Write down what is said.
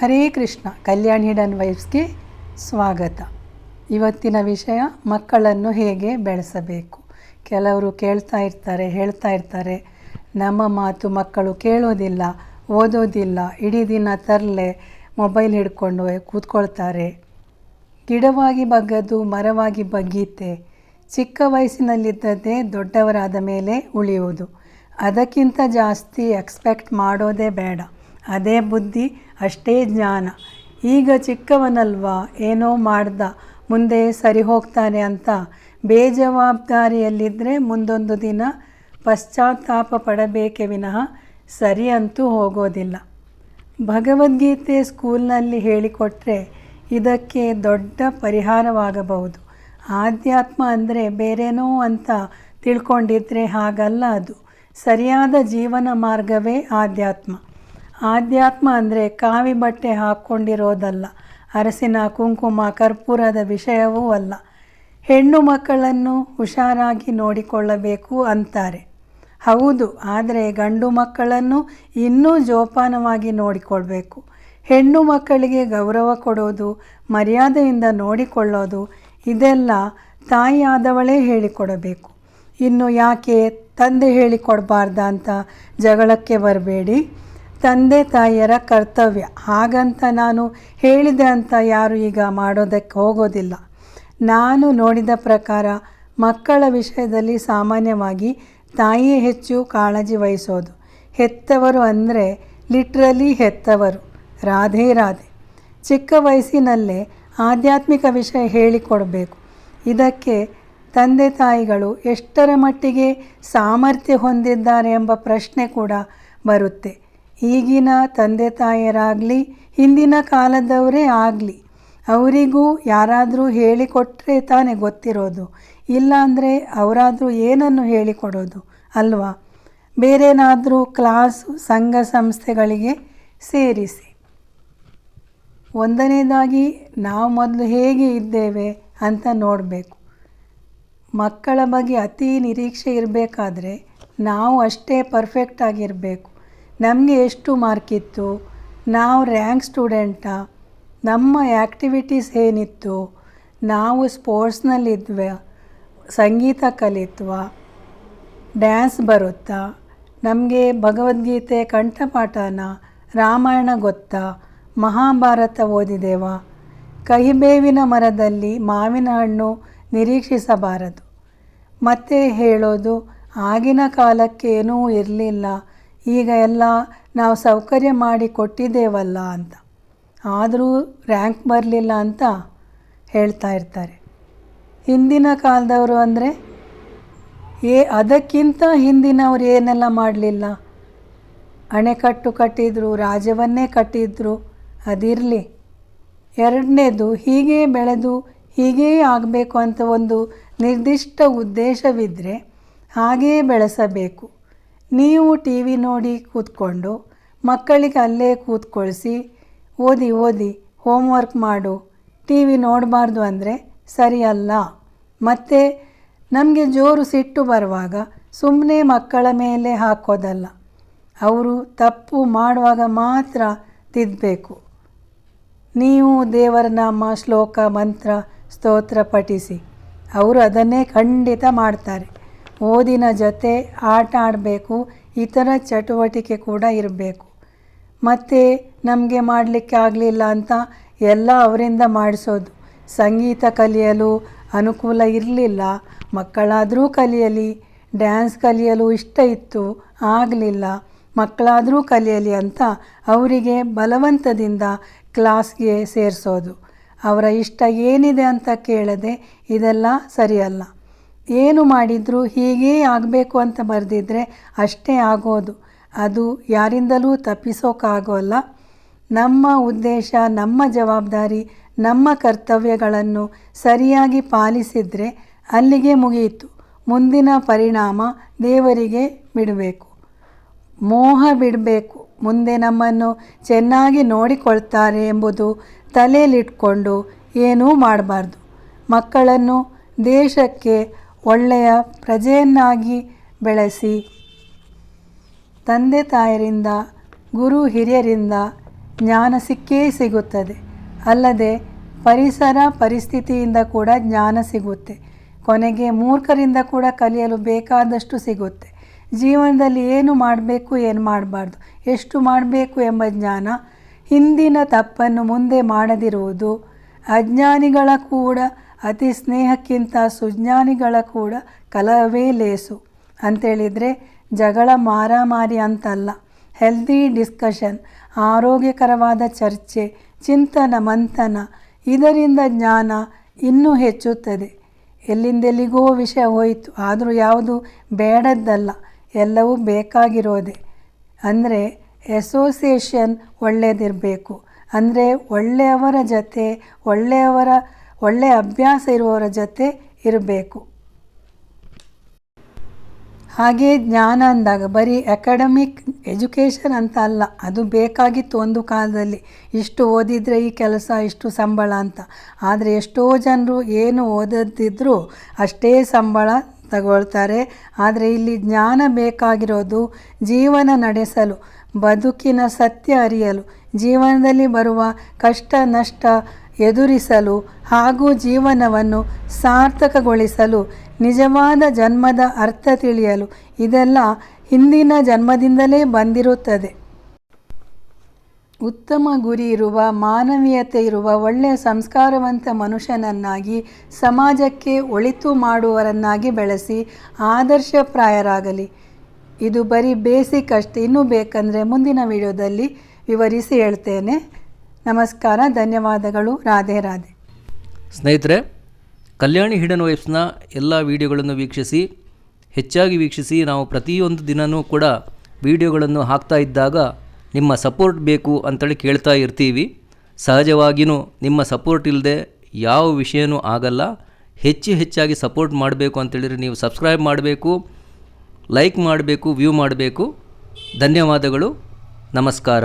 ಹರೇ Krishna, Kalyan hidden ವೈಫ್ಸ್ಗೆ ಸ್ವಾಗತ. ಇವತ್ತಿನ ವಿಷಯ, ಮಕ್ಕಳನ್ನು ಹೇಗೆ ಬೆಳೆಸಬೇಕು? ಕೆಲವರು ಕೇಳ್ತಾ ಇರ್ತಾರೆ, ಹೇಳ್ತಾ ಇರ್ತಾರೆ, ನಮ್ಮ ಮಾತು ಮಕ್ಕಳು ಕೇಳೋದಿಲ್ಲ, ಓದೋದಿಲ್ಲ, ಇಡೀ ದಿನ ತರಲೆ ಮೊಬೈಲ್ ಹಿಡ್ಕೊಂಡು ಕೂತ್ಕೊಳ್ತಾರೆ. ಗಿಡವಾಗಿ ಬಗ್ಗದು, ಮರವಾಗಿ ಬಗ್ಗೀತೆ, ಚಿಕ್ಕ ವಯಸ್ಸಿನಲ್ಲಿದ್ದದ್ದೇ ದೊಡ್ಡವರಾದ ಮೇಲೆ ಉಳಿಯುವುದು. ಅದಕ್ಕಿಂತ ಜಾಸ್ತಿ ಎಕ್ಸ್ಪೆಕ್ಟ್ ಮಾಡೋದೇ ಬೇಡ. ಅದೇ ಬುದ್ಧಿ, ಅಷ್ಟೇ ಜ್ಞಾನ. ಈಗ ಚಿಕ್ಕವನಲ್ವಾ? ಏನೋ ಮಾಡ್ದ. ಮುಂದೆ ಸರಿ ಹೋಗ್ತಾನೆ ಅಂತ. ಬೇಜವಾಬ್ದಾರಿಯಲ್ಲಿದ್ದರೆ ಮುಂದೊಂದು ದಿನ ಪಶ್ಚಾತ್ತಾಪ ಪಡಬೇಕೆ ವಿನಃ ಸರಿ ಅಂತೂ ಹೋಗೋದಿಲ್ಲ. ಭಗವದ್ಗೀತೆ ಸ್ಕೂಲ್ನಲ್ಲಿ ಹೇಳಿಕೊಟ್ರೆ ಇದಕ್ಕೆ ದೊಡ್ಡ ಪರಿಹಾರವಾಗಬಹುದು. ಆಧ್ಯಾತ್ಮ ಅಂದರೆ ಬೇರೇನೋ ಅಂತ ತಿಳ್ಕೊಂಡಿದ್ರೆ ಹಾಗಲ್ಲ ಅದು. ಸರಿಯಾದ ಜೀವನ ಮಾರ್ಗವೇ ಆಧ್ಯಾತ್ಮ. ಆಧ್ಯಾತ್ಮ ಅಂದರೆ ಕಾವಿ ಬಟ್ಟೆ ಹಾಕ್ಕೊಂಡಿರೋದಲ್ಲ. ಅರಸಿನ ಕುಂಕುಮ ಕರ್ಪೂರದ ವಿಷಯವೂ ಅಲ್ಲ. ಹೆಣ್ಣು ಮಕ್ಕಳನ್ನು ಹುಷಾರಾಗಿ ನೋಡಿಕೊಳ್ಳಬೇಕು ಅಂತಾರೆ. ಹೌದು, ಆದರೆ ಗಂಡು ಮಕ್ಕಳನ್ನು ಇನ್ನೂ ಜೋಪಾನವಾಗಿ ನೋಡಿಕೊಳ್ಬೇಕು. ಹೆಣ್ಣು ಮಕ್ಕಳಿಗೆ ಗೌರವ ಕೊಡೋದು, ಮರ್ಯಾದೆಯಿಂದ ನೋಡಿಕೊಳ್ಳೋದು, ಇದೆಲ್ಲ ತಾಯಿಯಾದವಳೇ ಹೇಳಿಕೊಡಬೇಕು. ಇನ್ನು ಯಾಕೆ ತಂದೆ ಹೇಳಿಕೊಡಬಾರ್ದ ಅಂತ ಜಗಳಕ್ಕೆ ಬರಬೇಡಿ? ತಂದೆ ತಾಯಿಯರ ಕರ್ತವ್ಯ. ಹಾಗಂತ ನಾನು ಹೇಳಿದೆ ಅಂತ ಯಾರು ಈಗ ಮಾಡೋದಕ್ಕೆ ಹೋಗೋದಿಲ್ಲ. ನಾನು ನೋಡಿದ ಪ್ರಕಾರ ಮಕ್ಕಳ ವಿಷಯದಲ್ಲಿ ಸಾಮಾನ್ಯವಾಗಿ ತಾಯಿಯೇ ಹೆಚ್ಚು ಕಾಳಜಿ ವಹಿಸೋದು. ಹೆತ್ತವರು ಅಂದರೆ ಲಿಟ್ರಲಿ ಹೆತ್ತವರು. ರಾಧೆ ರಾಧೆ. ಚಿಕ್ಕ ವಯಸ್ಸಿನಲ್ಲೇ ಆಧ್ಯಾತ್ಮಿಕ ವಿಷಯ ಹೇಳಿಕೊಡಬೇಕು. ಇದಕ್ಕೆ ತಂದೆ ತಾಯಿಗಳು ಎಷ್ಟರ ಮಟ್ಟಿಗೆ ಸಾಮರ್ಥ್ಯ ಹೊಂದಿದ್ದಾರೆ ಎಂಬ ಪ್ರಶ್ನೆ ಕೂಡ ಬರುತ್ತೆ. ಈಗಿನ ತಂದೆ ತಾಯಿಯರಾಗಲಿ ಹಿಂದಿನ ಕಾಲದವರೇ ಆಗಲಿ, ಅವರಿಗೂ ಯಾರಾದರೂ ಹೇಳಿಕೊಟ್ಟರೆ ತಾನೇ ಗೊತ್ತಿರೋದು. ಇಲ್ಲಾಂದರೆ ಅವರಾದರೂ ಏನನ್ನು ಹೇಳಿಕೊಡೋದು ಅಲ್ವಾ? ಬೇರೇನಾದರೂ ಕ್ಲಾಸು, ಸಂಘ ಸಂಸ್ಥೆಗಳಿಗೆ ಸೇರಿಸಿ. ಒಂದನೇದಾಗಿ, ನಾವು ಮೊದಲು ಹೇಗೆ ಇದ್ದೇವೆ ಅಂತ ನೋಡಬೇಕು. ಮಕ್ಕಳ ಬಗ್ಗೆ ಅತಿ ನಿರೀಕ್ಷೆ ಇರಬೇಕಾದ್ರೆ ನಾವು ಅಷ್ಟೇ ಪರ್ಫೆಕ್ಟ್ ಆಗಿರಬೇಕು. ನಮಗೆ ಎಷ್ಟು ಮಾರ್ಕ್ ಇತ್ತು? ನಾವು ರ್ಯಾಂಕ್ ಸ್ಟೂಡೆಂಟಾ ನಮ್ಮ ಆ್ಯಕ್ಟಿವಿಟೀಸ್ ಏನಿತ್ತು? ನಾವು ಸ್ಪೋರ್ಟ್ಸ್ನಲ್ಲಿದ್ವ ಸಂಗೀತ ಕಲಿತ್ವ ಡ್ಯಾನ್ಸ್ ಬರುತ್ತಾ? ನಮಗೆ ಭಗವದ್ಗೀತೆ, ಕಂಠಪಾಠನ, ರಾಮಾಯಣ ಗೊತ್ತಾ? ಮಹಾಭಾರತ ಓದಿದೆವಾ? ಕಹಿಬೇವಿನ ಮರದಲ್ಲಿ ಮಾವಿನ ಹಣ್ಣು ನಿರೀಕ್ಷಿಸಬಾರದು. ಮತ್ತೆ ಹೇಳೋದು, ಆಗಿನ ಕಾಲಕ್ಕೆ ಏನೂ ಇರಲಿಲ್ಲ. ಈಗ ಎಲ್ಲ ನಾವು ಸೌಕರ್ಯ ಮಾಡಿ ಕೊಟ್ಟಿದ್ದೇವಲ್ಲ ಅಂತ. ಆದರೂ ರ್ಯಾಂಕ್ ಬರಲಿಲ್ಲ ಅಂತ ಹೇಳ್ತಾ ಇರ್ತಾರೆ. ಹಿಂದಿನ ಕಾಲದವರು ಅಂದರೆ, ಏ, ಅದಕ್ಕಿಂತ ಹಿಂದಿನವ್ರು ಏನೆಲ್ಲ ಮಾಡಲಿಲ್ಲ? ಅಣೆಕಟ್ಟು ಕಟ್ಟಿದ್ರು, ರಾಜ್ಯವನ್ನೇ ಕಟ್ಟಿದ್ರು, ಅದಿರಲಿ. ಎರಡನೇದು, ಹೀಗೆ ಬೆಳೆದು ಹೀಗೇ ಆಗಬೇಕು ಅಂತ ಒಂದು ನಿರ್ದಿಷ್ಟ ಉದ್ದೇಶವಿದ್ದರೆ ಹಾಗೇ ಬೆಳೆಸಬೇಕು. ನೀವು ಟಿ ವಿ ನೋಡಿ ಕೂತ್ಕೊಂಡು ಮಕ್ಕಳಿಗೆ ಅಲ್ಲೇ ಕೂತ್ಕೊಳಿಸಿ, ಓದಿ ಓದಿ ಹೋಮ್ವರ್ಕ್ ಮಾಡು. ಟಿ ವಿ ನೋಡಬಾರ್ದು ಅಂದರೆ ಸರಿಯಲ್ಲ. ಮತ್ತು ನಮಗೆ ಜೋರು ಸಿಟ್ಟು ಬರುವಾಗ ಸುಮ್ಮನೆ ಮಕ್ಕಳ ಮೇಲೆ ಹಾಕೋದಲ್ಲ. ಅವರು ತಪ್ಪು ಮಾಡುವಾಗ ಮಾತ್ರ ತಿದ್ದಬೇಕು ನೀವು ದೇವರ ನಾಮ ಶ್ಲೋಕ ಮಂತ್ರ ಸ್ತೋತ್ರ ಪಠಿಸಿ. ಅವರು ಅದನ್ನೇ ಖಂಡಿತ ಮಾಡ್ತಾರೆ. ಓದಿನ ಜೊತೆ ಆಟ ಆಡಬೇಕು, ಇತರ ಚಟುವಟಿಕೆ ಕೂಡ ಇರಬೇಕು. ಮತ್ತು ನಮಗೆ ಮಾಡಲಿಕ್ಕೆ ಆಗಲಿಲ್ಲ ಅಂತ ಎಲ್ಲ ಅವರಿಂದ ಮಾಡಿಸೋದು. ಸಂಗೀತ ಕಲಿಯಲು ಅನುಕೂಲ ಇರಲಿಲ್ಲ. ಮಕ್ಕಳಾದರೂ ಕಲಿಯಲಿ, ಡ್ಯಾನ್ಸ್ ಕಲಿಯಲು ಇಷ್ಟ ಇತ್ತು, ಆಗಲಿಲ್ಲ. ಮಕ್ಕಳಾದರೂ ಕಲಿಯಲಿ ಅಂತ ಅವರಿಗೆ ಬಲವಂತದಿಂದ ಕ್ಲಾಸ್ಗೆ ಸೇರಿಸೋದು. ಅವರ ಇಷ್ಟ ಏನಿದೆ ಅಂತ ಕೇಳದೆ ಇದೆಲ್ಲ ಸರಿಯಲ್ಲ. ಏನು ಮಾಡಿದರೂ ಹೀಗೇ ಆಗಬೇಕು ಅಂತ ಬರೆದಿದ್ರೆ ಅಷ್ಟೇ ಆಗೋದು. ಅದು ಯಾರಿಂದಲೂ ತಪ್ಪಿಸೋಕ್ಕಾಗೋಲ್ಲ ನಮ್ಮ ಉದ್ದೇಶ, ನಮ್ಮ ಜವಾಬ್ದಾರಿ, ನಮ್ಮ ಕರ್ತವ್ಯಗಳನ್ನು ಸರಿಯಾಗಿ ಪಾಲಿಸಿದರೆ ಅಲ್ಲಿಗೆ ಮುಗಿಯಿತು. ಮುಂದಿನ ಪರಿಣಾಮ ದೇವರಿಗೆ ಬಿಡಬೇಕು. ಮೋಹ ಬಿಡಬೇಕು. ಮುಂದೆ ನಮ್ಮನ್ನು ಚೆನ್ನಾಗಿ ನೋಡಿಕೊಳ್ತಾರೆ ಎಂಬುದು ತಲೆಯಲ್ಲಿಟ್ಕೊಂಡು ಏನೂ ಮಾಡಬಾರ್ದು. ಮಕ್ಕಳನ್ನು ದೇಶಕ್ಕೆ ಒಳ್ಳೆಯ ಪ್ರಜೆಯನ್ನಾಗಿ ಬೆಳೆಸಿ. ತಂದೆ ತಾಯರಿಂದ ಗುರು ಹಿರಿಯರಿಂದ ಜ್ಞಾನ ಸಿಕ್ಕೇ ಸಿಗುತ್ತದೆ. ಅಲ್ಲದೆ ಪರಿಸರ ಪರಿಸ್ಥಿತಿಯಿಂದ ಕೂಡ ಜ್ಞಾನ ಸಿಗುತ್ತೆ. ಕೊನೆಗೆ ಮೂರ್ಖರಿಂದ ಕೂಡ ಕಲಿಯಲು ಬೇಕಾದಷ್ಟು ಸಿಗುತ್ತೆ. ಜೀವನದಲ್ಲಿ ಏನು ಮಾಡಬೇಕು, ಏನು ಮಾಡಬಾರ್ದು, ಎಷ್ಟು ಮಾಡಬೇಕು ಎಂಬ ಜ್ಞಾನ ಹಿಂದಿನ ತಪ್ಪನ್ನು ಮುಂದೆ ಮಾಡದಿರುವುದು ಅಜ್ಞಾನಿಗಳ ಕೂಡ ಅತಿ ಸ್ನೇಹಕ್ಕಿಂತ ಸುಜ್ಞಾನಿಗಳ ಕೂಡ ಕಲವೇ ಲೇಸು. ಅಂತೇಳಿದರೆ ಜಗಳ ಮಾರಾಮಾರಿ ಅಂತಲ್ಲ. ಹೆಲ್ದಿ ಡಿಸ್ಕಷನ್ ಆರೋಗ್ಯಕರವಾದ ಚರ್ಚೆ, ಚಿಂತನ, ಮಂಥನ, ಇದರಿಂದ ಜ್ಞಾನ ಇನ್ನೂ ಹೆಚ್ಚುತ್ತದೆ. ಎಲ್ಲಿಂದೆಲ್ಲಿಗೋ ವಿಷಯ ಹೋಯಿತು, ಆದರೂ ಯಾವುದು ಬೇಡದ್ದಲ್ಲ, ಎಲ್ಲವೂ ಬೇಕಾಗಿರೋದೆ. ಅಂದರೆ ಎಸೋಸಿಯೇಷನ್ ಒಳ್ಳೆಯದಿರಬೇಕು ಅಂದರೆ ಒಳ್ಳೆಯವರ ಜೊತೆ, ಒಳ್ಳೆಯವರ ಒಳ್ಳೆಯ ಅಭ್ಯಾಸ ಇರುವವರ ಜೊತೆ ಇರಬೇಕು. ಹಾಗೆ ಜ್ಞಾನ ಅಂದಾಗ ಬರೀ ಅಕಾಡೆಮಿಕ್ ಎಜುಕೇಷನ್ ಅಂತ ಅಲ್ಲ, ಅದು ಬೇಕಾಗಿತ್ತು ಒಂದು ಕಾಲದಲ್ಲಿ. ಇಷ್ಟು ಓದಿದರೆ ಈ ಕೆಲಸ, ಇಷ್ಟು ಸಂಬಳ ಅಂತ. ಆದರೆ ಎಷ್ಟೋ ಜನರು ಏನು ಓದದಿದ್ದರೂ ಅಷ್ಟೇ ಸಂಬಳ ತಗೊಳ್ತಾರೆ. ಆದರೆ ಇಲ್ಲಿ ಜ್ಞಾನ ಬೇಕಾಗಿರೋದು ಜೀವನ ನಡೆಸಲು, ಬದುಕಿನ ಸತ್ಯ ಅರಿಯಲು. ಜೀವನದಲ್ಲಿ ಬರುವ ಕಷ್ಟ, ನಷ್ಟ ಎದುರಿಸಲು ಹಾಗೂ ಜೀವನವನ್ನು ಸಾರ್ಥಕಗೊಳಿಸಲು, ನಿಜವಾದ ಜನ್ಮದ ಅರ್ಥ ತಿಳಿಯಲು ಇದೆಲ್ಲ ಹಿಂದಿನ ಜನ್ಮದಿಂದಲೇ ಬಂದಿರುತ್ತದೆ. ಉತ್ತಮ ಗುರಿ ಇರುವ, ಮಾನವೀಯತೆ ಇರುವ, ಒಳ್ಳೆಯ ಸಂಸ್ಕಾರವಂತ ಮನುಷ್ಯನನ್ನಾಗಿ ಸಮಾಜಕ್ಕೆ ಒಳಿತು ಮಾಡುವರನ್ನಾಗಿ ಬೆಳೆಸಿ ಆದರ್ಶಪ್ರಾಯರಾಗಲಿ. ಇದು ಬರೀ ಬೇಸಿಕ್ ಅಷ್ಟೇ. ಇನ್ನೂ ಬೇಕಂದರೆ ಮುಂದಿನ ವಿಡಿಯೋದಲ್ಲಿ ವಿವರಿಸಿ ಹೇಳ್ತೇನೆ. ನಮಸ್ಕಾರ, ಧನ್ಯವಾದಗಳು. ರಾಧೆ ರಾಧೆ. ಸ್ನೇಹಿತರೆ, ಕಲ್ಯಾಣಿ ಹಿಡನ್ ವೈಫ್ಸ್ನ ಎಲ್ಲ ವಿಡಿಯೋಗಳನ್ನು ವೀಕ್ಷಿಸಿ, ಹೆಚ್ಚಾಗಿ ವೀಕ್ಷಿಸಿ ನಾವು ಪ್ರತಿಯೊಂದು ದಿನವೂ ಕೂಡ ವಿಡಿಯೋಗಳನ್ನು ಹಾಕ್ತಾ ಇದ್ದಾಗ ನಿಮ್ಮ ಸಪೋರ್ಟ್ ಬೇಕು ಅಂತೇಳಿ ಕೇಳ್ತಾ ಇರ್ತೀವಿ. ಸಹಜವಾಗಿಯೂ ನಿಮ್ಮ ಸಪೋರ್ಟ್ ಇಲ್ಲದೆ ಯಾವ ವಿಷಯನೂ ಆಗಲ್ಲ. ಹೆಚ್ಚು ಹೆಚ್ಚಾಗಿ ಸಪೋರ್ಟ್ ಮಾಡಬೇಕು ಅಂತೇಳಿದರೆ ನೀವು ಸಬ್ಸ್ಕ್ರೈಬ್ ಮಾಡಬೇಕು, ಲೈಕ್ ಮಾಡಬೇಕು, ವ್ಯೂ ಮಾಡಬೇಕು. ಧನ್ಯವಾದಗಳು. ನಮಸ್ಕಾರ.